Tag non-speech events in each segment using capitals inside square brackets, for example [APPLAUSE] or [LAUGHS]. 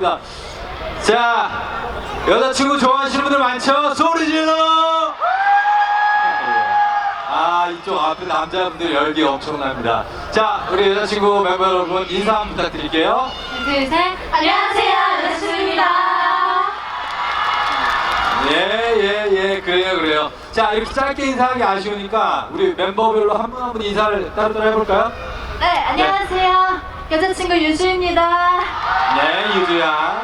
들어봤습니다. 자, 여자친구 좋아하시는 분들 많죠? 소리 질러! 아, 이쪽 앞에 남자분들 열기 엄청납니다. 자, 우리 여자친구 멤버 여러분 인사 한번 부탁드릴게요. 둘, 셋. 안녕하세요. 여자친구입니다. 예, 예, 예, 그래요, 그래요. 자, 이렇게 짧게 인사하기 아쉬우니까 우리 멤버별로 한 분 한 분 인사를 따로따로 해볼까요? 네, 안녕하세요. 여자친구 유주입니다. 네, 유주야.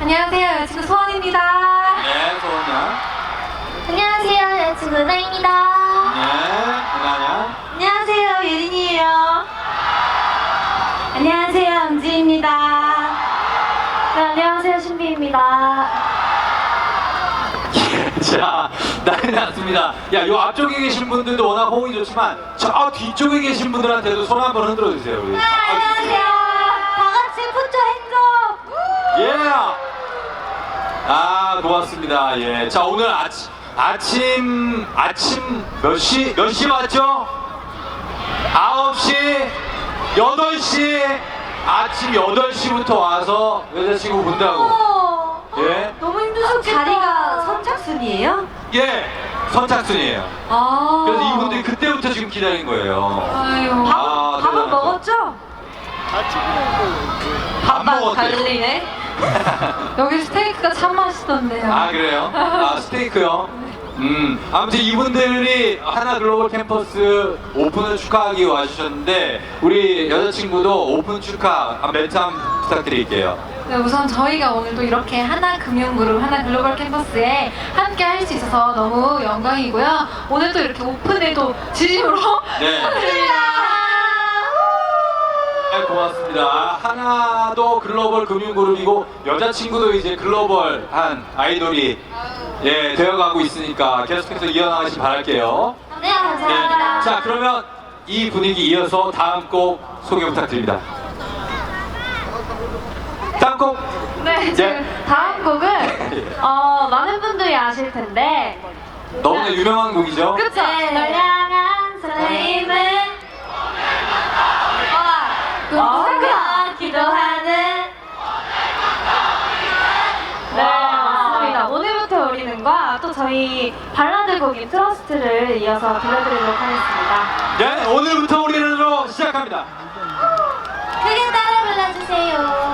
안녕하세요. 여자친구 소원입니다. 네, 소원이야. 안녕하세요. 여자친구 은하입니다. 네, 은하냐. 안녕하세요. 예린이에요. 안녕하세요. 은지입니다. 네, 안녕하세요. 신비입니다. 자, 난리 났습니다. 야, 요 앞쪽에 계신 분들도 워낙 호응이 좋지만, 저 뒤쪽에 계신 분들한테도 손 한번 흔들어 주세요, 우리. 네, 안녕하세요. 다 같이 푸처 행동. 예! 아, 고맙습니다. 예. 자, 오늘 아침, 아침, 아침 몇 시, 몇시 왔죠? 9시, 8시, 아침 8시부터 와서 여자친구 본다고. 어, 예? 너무 힘드셨겠다. 자리가 선착순이에요? 예, 선착순이에요. 아. 그래서 이분들이 그때부터 지금 기다린 거예요. 아유. 아, 밥은 대단하다. 먹었죠? 안 먹었대요. 달리네. [LAUGHS] 여기 스테이크가 참 맛있던데요. 아 그래요? 아 스테이크요? 음 아무튼 이분들이 하나 글로벌 캠퍼스 오픈을 축하하기 와주셨는데 우리 여자친구도 오픈 축하 아, 멘트 한번 부탁드릴게요 네, 우선 저희가 오늘 또 이렇게 하나 금융그룹, 하나 글로벌 캠퍼스에 함께 할 수 있어서 너무 영광이고요. 오늘 또 이렇게 오픈에 또 진심으로 [LAUGHS] 네. 축하드립니다. 네, 고맙습니다. 하나도 글로벌 금융그룹이고 여자친구도 이제 글로벌한 아이돌이 예 되어가고 있으니까 계속해서 이어나가시 바랄게요. 네, 감사합니다. 자 그러면 이 분위기 이어서 다음 곡 소개 부탁드립니다. 다음 곡 네, 지금 다음 곡은 어, 많은 분들이 아실 텐데 너무나 유명한 곡이죠. 그쵸? 널 향한 설레임은 와, 아, 누가 기도하는 네, 맞습니다. 오늘부터 우리는과 또 저희 발라드 곡인 트러스트를 이어서 들려드리도록 하겠습니다. 네 오늘부터 우리는으로 시작합니다. 크게 따라 불러주세요.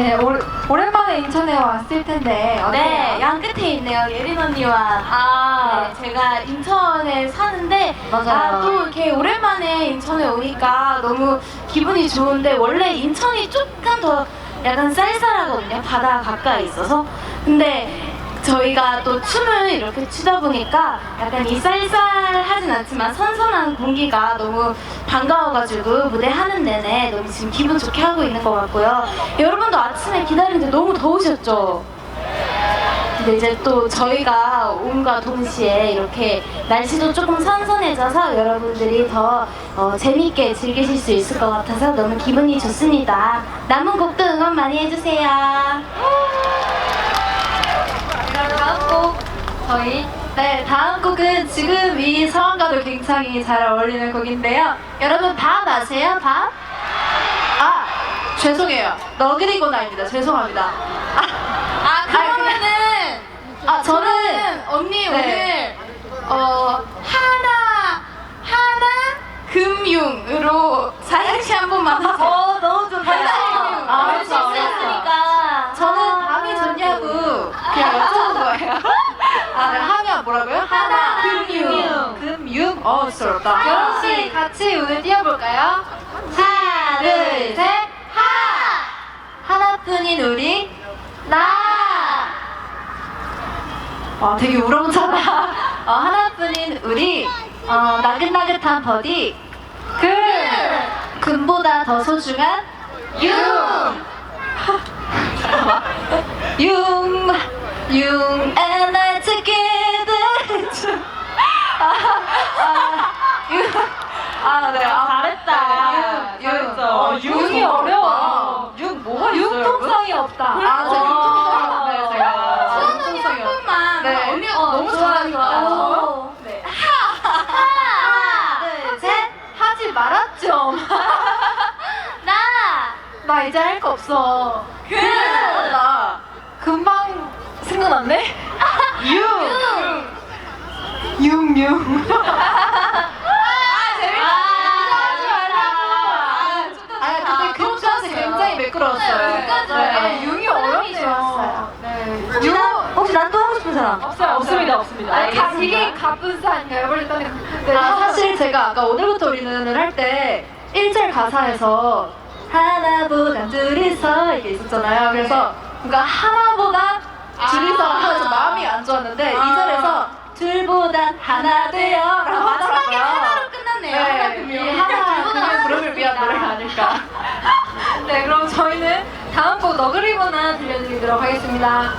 네, 오, 오랜만에 인천에 왔을 텐데 어때요? 네, 양 끝에 있네요. 예린 언니와. 아, 네, 제가 인천에 사는데 맞아요. 아, 또 이렇게 오랜만에 인천에 오니까 너무 기분이 좋은데 원래 인천이 조금 더 약간 쌀쌀하거든요. 바다 가까이 있어서. 근데 저희가 또 춤을 이렇게 추다 보니까 약간 이 쌀쌀하진 않지만 선선한 공기가 너무 반가워가지고 무대 하는 내내 너무 지금 기분 좋게 하고 있는 것 같고요. 여러분도 아침에 기다리는데 너무 더우셨죠? 근데 이제 또 저희가 온과 동시에 이렇게 날씨도 조금 선선해져서 여러분들이 더 어, 재미있게 즐기실 수 있을 것 같아서 너무 기분이 좋습니다. 남은 곡도 응원 많이 해주세요. 저희 네 다음 곡은 지금 이 상황과도 굉장히 잘 어울리는 곡인데요. 여러분 밤 아세요? 밤? 아 죄송해요. 너그리고나입니다. 죄송합니다. [LAUGHS] 아, 아 그러면은 아 저는 언니 네. 오늘 어 하나 하나 금융으로 사행시 한 번만 하세요. 어 너무 좋다. 아, 그렇죠. 실수했으니까. 저는 밤이 좋냐고 그냥 여쭤본 거예요. 아, 네, 하면 뭐라고요? 하나, 금융. 금융? 어. 하. 여러분 씨 같이 오늘 뛰어볼까요? 하나 둘, 셋, 하! 하나뿐인 우리, 나! 와, 되게 우렁차다. 어, 하나뿐인 우리, 어, 나긋나긋한 버디, 금! 금보다 더 소중한 융! 융! 융 and I 아, 아, 융. 아, 네. 아, 잘했다. 융, 융. 잘했어. 어, 융이 어려워. 융 뭐가 있어요? 융통성이 없다. 아, 저 융통성이 없네요, 제가. 수원 언니 융통성이 한 없- 번만. 네. 언니가 어, 너무 잘하니까. 좋아요. 네. 하나, 둘, 셋. 하지 말았죠. [LAUGHS] 나. 나 이제 할 거 없어. 그. 나 금방 생각났네. 융. 융융. 아, 근데 금까지 굉장히 매끄러웠어요. 네, 융이 어렵네요. 네. 융. 혹시 난 또 하고 싶은 사람? 없어요, 없습니다, 없습니다. 아니, 가, 되게 가쁜 사안인가요? 원래 네, 아, 사실 제가 아까 오늘부터 우리는 할때 1절 가사에서 하나보다 둘이서 이게 있었잖아요. 그래서 그러니까 하나보다 둘이서 하면서 마음이 안 좋았는데 아. 2절에서 둘보단 하나 돼요 라고 마지막에 하더라고요. 하나로 끝났네요. 하나 네. 이 하나 둘보다 금융 그룹을 위한 노래가 아닐까. [LAUGHS] 네, 그럼 저희는 다음 곡 너그리거나 들려드리도록 하겠습니다.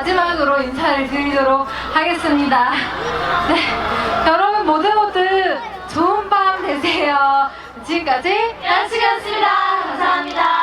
마지막으로 인사를 드리도록 하겠습니다. 네, 여러분 모두 모두 좋은 밤 되세요. 지금까지 한시간였습니다 감사합니다.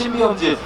신비험지